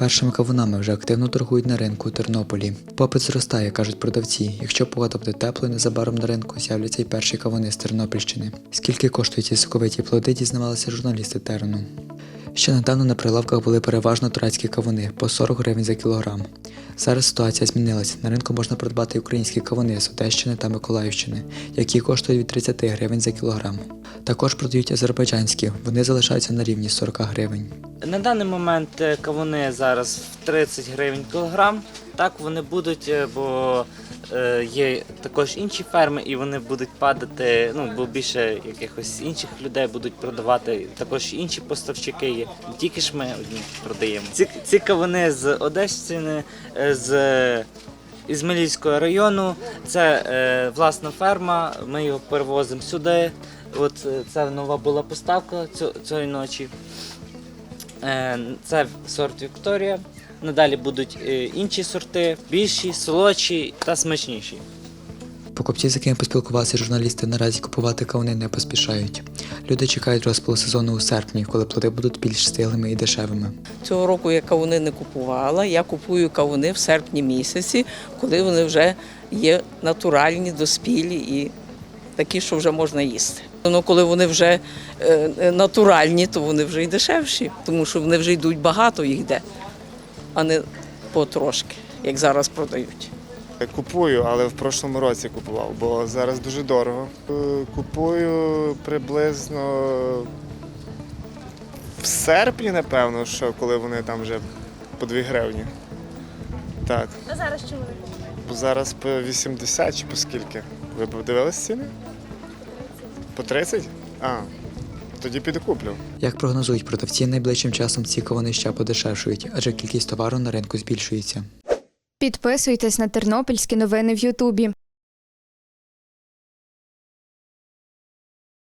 Першими кавунами вже активно торгують на ринку у Тернополі. Попит зростає, кажуть продавці. Якщо погода буде теплою, незабаром на ринку з'являться й перші кавуни з Тернопільщини. Скільки коштують ці соковиті плоди, дізнавалися журналісти Терену. Ще недавно на прилавках були переважно турецькі кавуни по 40 гривень за кілограм. Зараз ситуація змінилася. На ринку можна придбати українські кавуни з Одещини та Миколаївщини, які коштують від 30 гривень за кілограм. Також продають азербайджанські, вони залишаються на рівні 40 гривень. На даний момент е, кавуни зараз в 30 гривень кілограм. Так вони будуть, е, бо е, є також інші ферми, і вони будуть падати. Ну бо більше якихось інших людей будуть продавати. Також інші поставщики є. Тільки ж ми одні продаємо. Ці, ці кавуни з Одещини, з Ізмаїльського району. Це е, власна ферма. Ми його перевозимо сюди. От це нова була поставка цю- цієї ночі. Е, Це сорт Вікторія. Надалі будуть е, інші сорти, більші, солодші та смачніші. Покупці, з якими поспілкувалися журналісти, наразі купувати кавуни не поспішають. Люди чекають розпалу сезону у серпні, коли плоди будуть більш стиглими і дешевими. Цього року я кавуни не купувала. Я купую кавуни в серпні місяці, коли вони вже є натуральні, доспілі і такі, що вже можна їсти. Ну, коли вони вже е, е, натуральні, то вони вже й дешевші, тому що вони вже йдуть багато їх йде, а не потрошки, як зараз продають. Купую, але в прошлому році купував, бо зараз дуже дорого. Е, Купую приблизно в серпні, напевно, що коли вони там вже по 2 гривні. Так. А зараз чому? Бо зараз по 80 чи по скільки? Ви б дивились ціни? По 30? А, тоді підкуплю. Як прогнозують продавці, найближчим часом ці ковани ще подешевшують, адже кількість товару на ринку збільшується. Підписуйтесь на тернопільські новини в Ютубі.